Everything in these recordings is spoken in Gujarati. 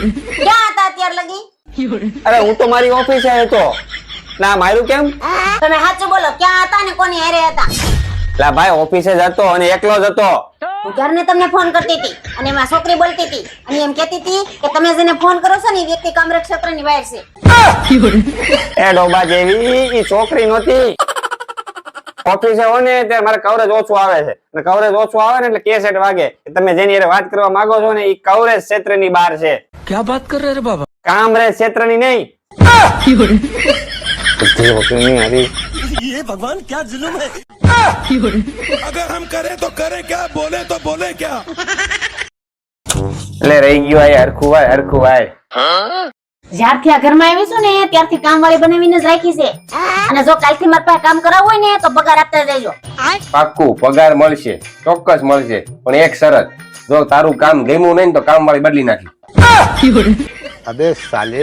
ક્યાં હતા અત્યાર લગી? અરે હું તો મારી ઓફિસે હતો. ના મારું કેમ? તમે સાચું બોલો ક્યાં હતા ને કોની હેરે હતા? લા ભાઈ ઓફિસે જ હતો અને એકલો જ હતો. હું ક્યારને તમને ફોન કરતી હતી અને એમાં છોકરી બોલતી હતી. અને એમ કહેતી હતી કે તમે જેને ફોન કરો છો ને એ વ્યક્તિ કામરેજ ક્ષેત્રની બહાર છે. એ ડોબા જેવી ઈ છોકરી નહોતી. ઓફિસે હોય ને ત્યારે મારે કવરેજ ઓછું આવે છે. અને કવરેજ ઓછું આવે ને એટલે કેસેટ વાગે. તમે જેની વાત કરવા માંગો છો ને એ કવરેજ ક્ષેત્રની બહાર છે. क्या बात कर रहे रे बाबा કામરેજ ક્ષેત્રની નહીં બુદ્ધિ વકીલ ની હારી. ये भगवान क्या जुल्म है अगर हम करें तो करें क्या बोले तो बोले क्या એટલે રહી ગયું આ હરખું ભાઈ હરખું ભાઈ જ્યારથી આ ઘરમાં આવી છું ને ત્યારથી કામવાળી બનાવીને જ રાખી છે અને જો કાલથી મારા પાસે કામ કરાવવું હોય ને તો પગાર આપતા જજો પાક્કું પગાર મળશે ચોક્કસ મળશે પણ એક શરત જો તારું કામ ગમ્યું નહીં ને તો કામ વાળી બદલી નાખી અબે સાલે.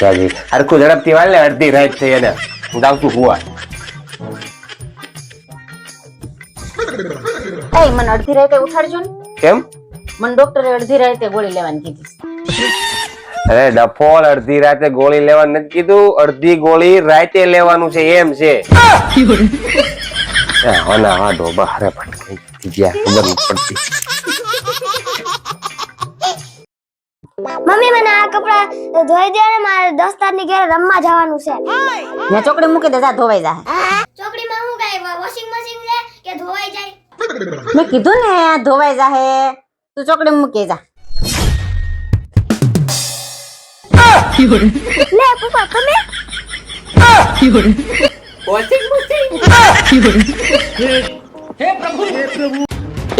સાલે. અરે કો ઝડપથી વાળ લે અડધી રાઈટ થઈ એને. હું જાઉં છું એ મને અડધી રાતે ઉઠાડજો ને. કેમ? મને ડોક્ટરે અડધી રાતે ગોળી લેવાની કીધી. અરે ડફોલ અડધી રાતે ગોળી લેવાનું નથી કીધું. અડધી ગોળી રાતે લેવાનું છે એમ છે. હા ના હા ધોબા હારે ભટકાઈ ગયા ખબર પડતી. મમ્મી મને આ કપડા ધોઈ દે ને મારે દોસ્તારની ઘરે રમવા જવાનું છે. ત્યાં ચોકડી મૂકી દે જા ધોવાઈ જાય ચોકડીમાં હું કઈ વોશિંગ મશીન છે કે ધોવાઈ જાય? મેં કીધું ને ધોવાઈ જાહે. તું ચોકડી મૂકી જા. લે પપ્પા તમે?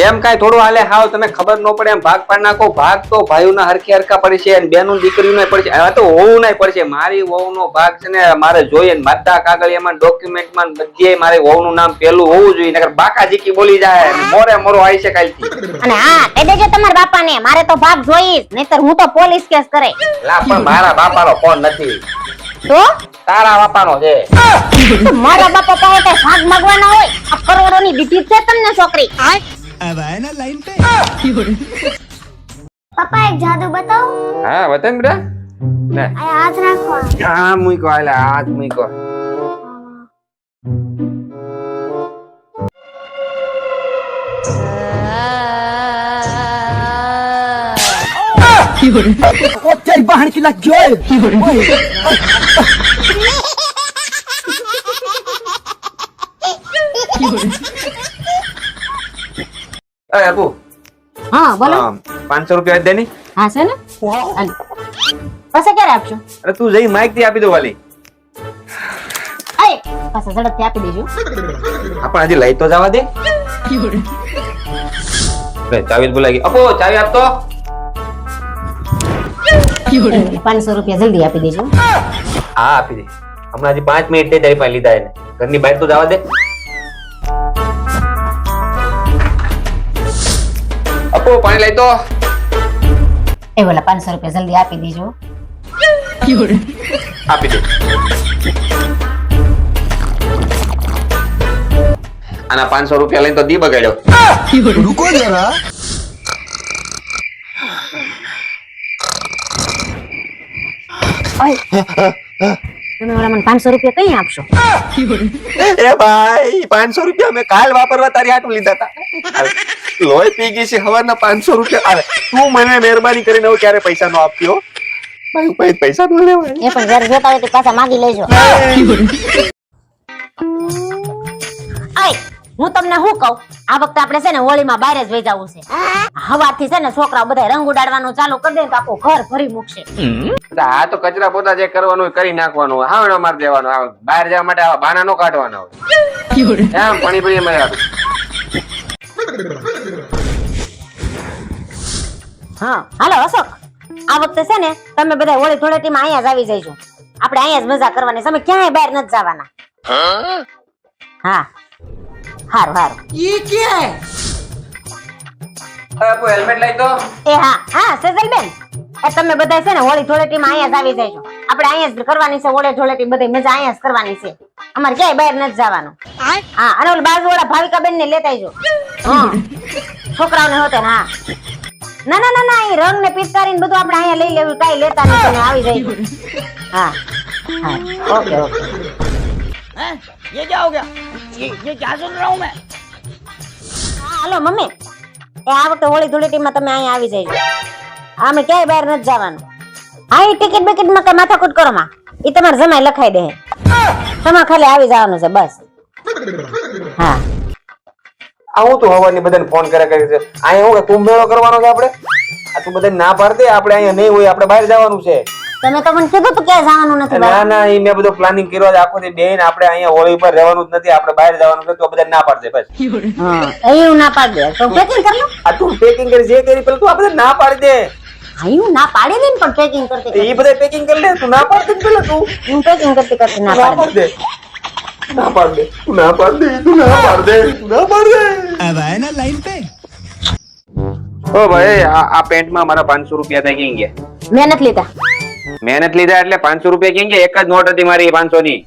એમ કાંઈ થોડું હાલે હાવ તમે ખબર ન પડે એમ ભાગ પાડ નાખો. ભાગ તો ભાઈઓના હરખી હરખા પડશે અને બેનું દીકરીઓને પડશે આ તો વહુ નહીં પડશે મારી વહુનો ભાગ છે ને મારે જોઈએ ને બધા કાગળિયામાં ડોક્યુમેન્ટમાં બધે મારી વહુનું નામ પેલું હોવું જોઈએ. નકર બાકા જીકી બોલી જાય મોરે મોરો આવી છે કાલથી. અને હા કહી દેજો તમારા બાપાને મારે તો ભાગ જોઈશ. નહીતર હું તો પોલીસ કેસ કરે. લા પણ મારા બાપાનો ફોન નથી. તો? તારા બાપાનો છે. મારા બાપા પાસે તો ભાગ માંગવાના હોય? આ કરોડોની દીધી છે તમને છોકરી? अब आए ना लाइन पे પપ્પા એક જાદુ બતાવો હા વતન બેટા ને આ હાથ રાખો હા મૂકો હાલે હાથ મૂકો આપુ. હા બોલો. પાંચસો રૂપિયા દે ની. હા છે ને? હાલ. પાછા ક્યારે આપશો? અરે તું જઈ માઇકથી આપી દો વાલી. આય પાછા ઝડપથી આપી દેજો. આપણ હજી લઈ તો જવા દે. ચાવી બોલાવી. અપો ચાવી આપતો. પાંચસો રૂપિયા જલ્દી આપી દેજો. હા આપી દે. હમણાં હજી પાંચ મિનિટ થઈ તારી પાસે લીધા એને. ઘરની બહાર તો જવા દે. બાપુ પાણી લઈ દો. એ બોલા પાંચસો રૂપિયા જલ્દી આપી દેજો. આપી દો. આના પાંચસો રૂપિયા લઈને તો દી બગાડ્યો. રૂકો જરા. ઓય તમે ઓલા મને પાંચસો રૂપિયા કઈ આપશો? એ ભાઈ પાંચસો રૂપિયા મેં કાલ વાપરવા તારી આટલું લીધા હતા લોહી પી ગઈ છે હવારના પાંચસો રૂપિયા. આવે તું મને મહેરબાની કરીને હવે ક્યારે પૈસા નો આપતી પૈસા નો લેવાય? એ પણ જયારે જોતા હોય તો પાછા માગી લેજો. આય હું તમને શું કહું? આ વખતે આપણે છે ને હોળીમાં બહાર જ વહી છે. હવાથી છે ને છોકરાઓ બધા રંગ ઉડાડવાનું ચાલુ કરી દે તો આખું ઘર ભરી મૂકશે. આ તો કચરા પોતા જે કરવાનું કરી નાખવાનું હાવડો મારી દેવાનો બહાર જવા માટે આવા બાના નો કાઢવાના હોય. એમ પાણી પડી હા હાલો અશોક. આ વખતે છે ને તમે બધા હોળી ધૂળેટીમાં અહીંયા જ આવી જઈશું આપણે અહીંયા જ મજા કરવાની તમે ક્યાંય બહાર નથી જવાના. હા. હારું હારું. આપો હેલ્મેટ લઈ તો એ હા હા સેજલબેન. એ તમે બધા છે ને હોળી ધૂળેટીમાં અહીંયા જ આવી જઈજો આપણે અહીંયા જ કરવાની છે હોળી ધૂળેટી બધી મજા અહીંયા જ કરવાની છે. અમારે ક્યાંય બહાર નથી જવાનું. હા અને ઓલ બાજુ વાળા ભાવિકા બેન ને લેતા આવજો. હા. છોકરાઓને હોતે ને હા. ના ના ના ના એ રંગ ને પિચકારી બધું આપણે અહીંયા લઈ લેવું કાંઈ લેતા નહીં આવી જાય હા. હા. Okay okay. हैं? ये क्या हो गया ये ये क्या सुन रहा हूँ मैं હા હાલો મમ્મી એ આ વખતે હોળી ધૂળેટીમાં તમે અહીંયા આવી જઈજો અમે ક્યાંય બહાર નથી જવાનું હા એ ટિકિટ બિકિટમાં કઈ માથાકૂટ કરો માં એ તમારે જમાઈ લખાઈ દે તમારે ખાલી આવી જવાનું છે બસ હા આવું તું હવાની બધાને ફોન કરે કરે છે અહીંયા હું કે તું મેળો કરવાનો છે આપણે આ તું બધાને ના પાડ દે આપણે અહીંયા નહીં હોય આપણે બહાર જવાનું છે તમે તો મને કીધું તું ક્યાંય જવાનું નથી ના બહાર. ના એ મેં બધું પ્લાનિંગ કર્યો છે આખો દી બેન આપણે અહીંયા હોળી પર રહેવાનું જ નથી આપણે બહાર જવાનું છે તો બધા ના પાડશે બસ હા એવું ના પાડી દે તો પેકિંગ કરી લો આ તું પેકિંગ કરી જે કરી પેલું તું આ બધા ના પાડી દે હા એવું ના પાડી દે ને પણ પેકિંગ કરતી કરતી. એ બધા પેકિંગ કરી લે તું ના પાડ દે પેલા તું હું પેકિંગ કરતી કરતી ના ના પાડી દે. પાડ દે ના પાડ દે તું ના પાડ દે તું ના પાડ દે તું ના પાડ દે अब आए ना लाइन पे ઓ ભાઈ આ આ પેન્ટમાં મારા પાંચસો રૂપિયા થઈ ક્યાં ગયા મેં નથી લીધા મહેનત લીધા એટલે પાંચસો રૂપિયા કેમ કે એક જ નોટ હતી મારી પાંચસો ની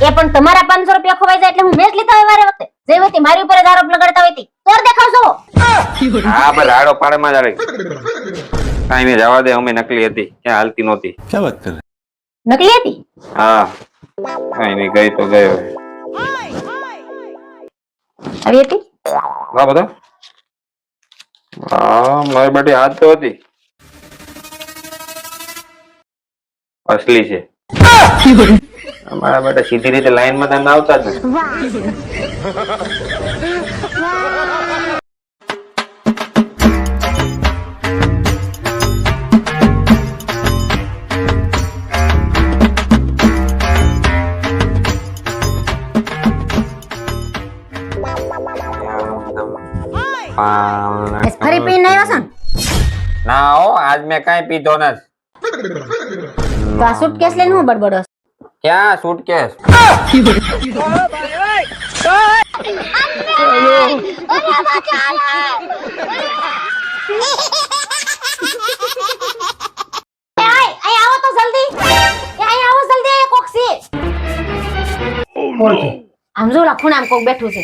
એ પણ તમારા પાંચસો રૂપિયા ખોવાઈ જાય એટલે હું મેચ લીધા હોય મારે વખતે. જે વખતે મારી ઉપર આરોપ લગાડતા હોય તોર દેખાવશો હા બસ રાડો પાડમાં જ ટાઈમે જવા દે અમે નકલી હતી. ક્યાં હાલતી નહોતી. ક્યાં વાત કરે? નકલી હતી? હા. ટાઈમે ગઈ તો ગયો. આવી હતી? હા બધા? હા મારી બેટી હાથ તો હતી. અસલી છે. અમારા માટે સીધી રીતે લાઈનમાં તમે આવતા જ ફરી પીને આવ્યા છો ના હો આજ મેં કાંઈ પીધો નથી. તો આ suitcase લઈને હું બડબડો ક્યાં સુટકેસ એ આય, અહીં આવો તો જલ્દી આવો જલ્દી કોક છે આમ જો ખૂણામાં કોક બેઠું છે.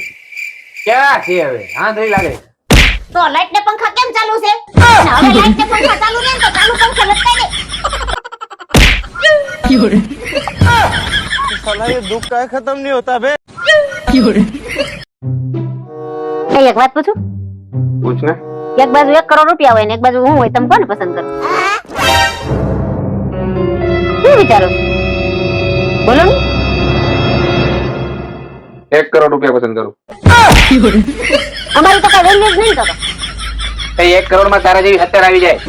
ક્યાં છે હવે? હા લાગે તો લાઈટ ને પંખા કેમ ચાલુ છે? હવે લાઈટ ને પંખા ચાલુ ને તો ચાલુ ये दुख का खत्म नहीं होता बे એ એક વાત પૂછું પૂછ ને એક બાજુ એક કરોડ રૂપિયા હોય ને એક બાજુ હું હોય તમે કોને પસંદ કરો શું વિચારો છો? બોલો ને એક કરોડ રૂપિયા પસંદ કરું અમારી તો કઈ વેલ્યુ જ નહીં તો તો. એ એક કરોડ માં તારા જેવી સત્તર આવી જાય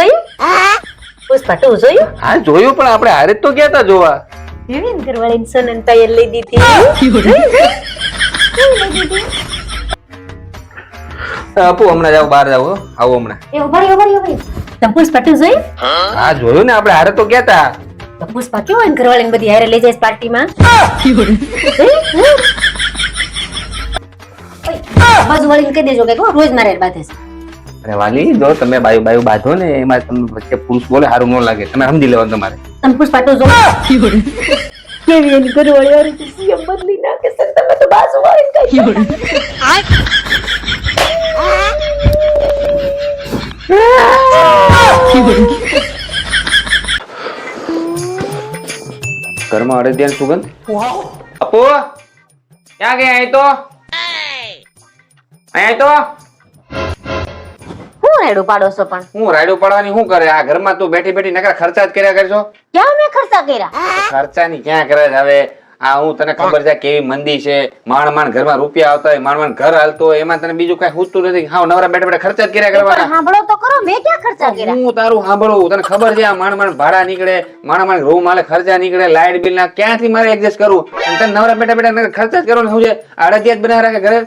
જોયું? જોયું? હા જોયું પણ આપણે હારે તો ગયા જોવા. વિવિન ઘરવાળી સોનન પાયલ લઈ દીધી. આપુ હમણાં જાવ બહાર જાવ હો. આવો હમણાં. એ ઉભારી તમે પુષ્પા જોયું? હા જોયું ને આપણે હારે તો ગયા હતા તો પુષ્પા કેવો એમ ઘરવાળીને બધી હારે લઈ જાય પાર્ટીમાં? બાજુ વાળીને કહી દેજો કે રોજ મારે બાંધે છે. અરે વાલી જો તમે બાયુ બાયુ બાંધો ને એમાં તમને વચ્ચે પુરુષ બોલે સારું ન લાગે. તમે સમજી લેવાનું તમારે. તમે પુષ્પા તો જો. કેવી એની ઘરવાળી વાળી સીએમ બદલી નાખે સર તમે તો બાજુ વાળીને કહી ઘરમાં અડદિયાની સુગંધ? અપુ ક્યાં ગયા અહીં તો? અહીં તો? હું રેડું પાડો છો પણ? હું રાયડું પાડવાની શું કરે? આ ઘરમાં તું બેઠી બેઠી નકરા ખર્ચા જ કર્યા કરશો? ક્યાં મેં ખર્ચા કર્યા? ખર્ચાની ક્યાં કરે હવે? આ હું તને ખબર છે કેવી મંદી છે માણ માણ ઘરમાં રૂપિયા આવતા હોય માણ માણ ઘર હાલતો હોય એમાં તને બીજું કઈ હુતું નથી. હા નવરા બેઠા બેઠા ખર્ચા કર્યા પણ કરવાના. સાંભળો તો કરો મેં ક્યાં ખર્ચા કર્યા? હું તારું સાંભળું તને ખબર છે આ માણ માણ ભાડા નીકળે માણ માણ રૂમ માલે ખર્ચા નીકળે લાઇટ બિલ ના ક્યાંથી મારે એડજસ્ટ કરવું તને નવરા બેઠા બેઠા ખર્ચા જ કરવાનું શું છે? અડદિયા જ બનાવી રાખે ઘરે?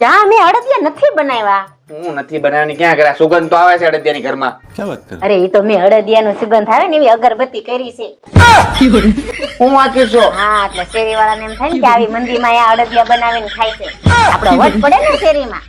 ચા મેં અડદિયા નથી બનાવ્યા. હું નથી બનાવવાની ક્યાં કર્યા સુગંધ તો આવે છે અડદિયાની ઘરમાં. અરે એ તો મેં અડદિયા અડદિયાનો સુગંધ આવે ને એવી અગરબત્તી કરી છે. હું વાંચું છું. હા એટલે શેરીવાળાને એમ થાય ને કે આવી મંદીમાં માં અડદિયા બનાવીને ખાય છે. આપણો વટ પડે ને શેરી માં